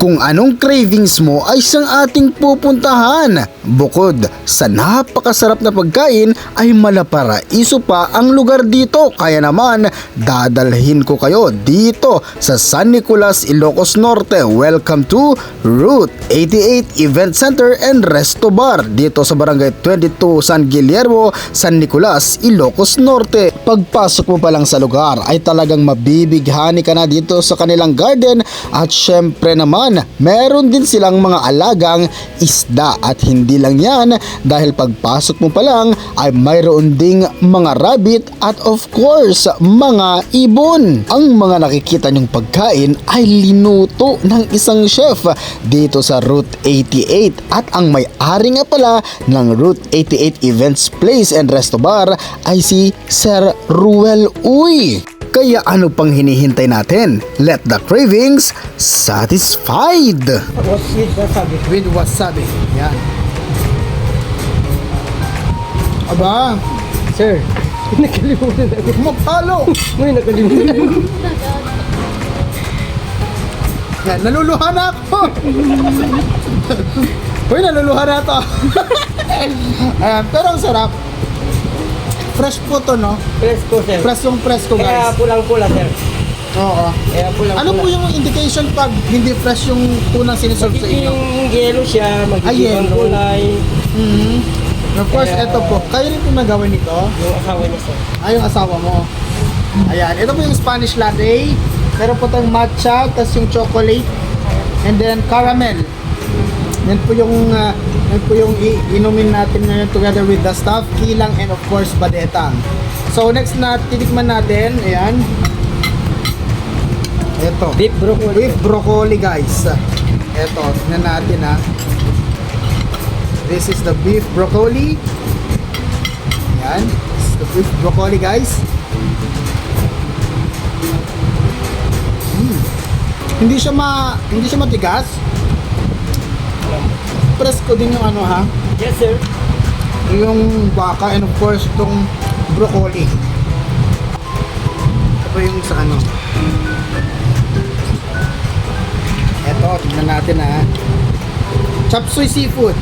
kung anong cravings mo ay siyang ating pupuntahan. Bukod sa napakasarap na pagkain ay malaparaiso pa ang lugar dito kaya naman dadalhin ko kayo dito sa San Nicolas, Ilocos Norte. Welcome to Route 88 Event Center and Resto Bar dito sa Barangay 22 San Guillermo, San Nicolas, Ilocos Norte. Pagpasok mo pa lang sa lugar ay talagang mabibighani ka na dito sa kanilang garden at syempre naman meron din silang mga alagang isda at hindi lang yan dahil pagpasok mo pa lang ay mayroon ding mga rabbit at of course mga ibon. Ang mga nakikita nyong pagkain ay linuto ng isang chef dito sa Route 88 at ang may-ari nga pala ng Route 88 Events Place and Resto Bar ay si Sir Ruel Uy. Kaya ano pang hinihintay natin? Let the cravings satisfied! With wasabi? With wasabi. Yan. Aba, Sir, nakalimutan ako. magpalo! Uy, nakalimutan ako. Yan, naluluha na ako! Uy, naluluha na to. Ayan, pero ang sarap. Fresh po to, no? Presko, sir. Fresh yung fresh ko, Kaya guys. pulang-pula, sir. Oo. Kaya pulang-pula. Ano po yung indication pag hindi fresh yung tunang siniserve sa inyo? Magiging yellow siya, Ah, magiging yellow. kulay. Mhm. Of course, Kaya- ito po. Kayo rin po nagawa nito? Yung asawa niya, sir. Ay, yung asawa mo. Ayan, ito po yung Spanish latte. Meron po tayong matcha, tapos yung chocolate, and then caramel. Yan po yung uh, yan po yung inumin natin ngayon together with the staff, kilang and of course badetang. So next na titikman natin, ayan. Ito. Beef broccoli. Beef broccoli guys. Ito, tingnan natin ha. This is the beef broccoli. Ayan. This is the beef broccoli guys. Mm. Hindi siya ma hindi siya matigas. Presko din yung ano ha. Yes, sir. Yung baka and of course itong broccoli. Ito pa yung sa ano. Ito, tingnan natin ha. Chop suey seafood.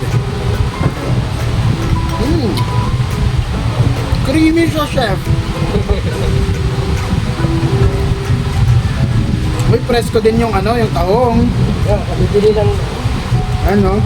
Mm. Creamy siya, chef. Uy, presko din yung ano, yung taong. Yeah, bibili lang. Ano?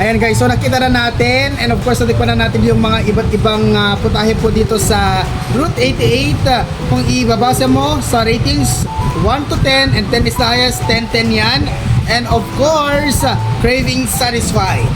Ayan guys, so nakita na natin and of course natikpan na natin yung mga iba't ibang uh, putahe po dito sa Route 88. Uh, kung ibabasa mo sa ratings 1 to 10 and 10 is the highest, 10, 10 yan. And of course, craving satisfied.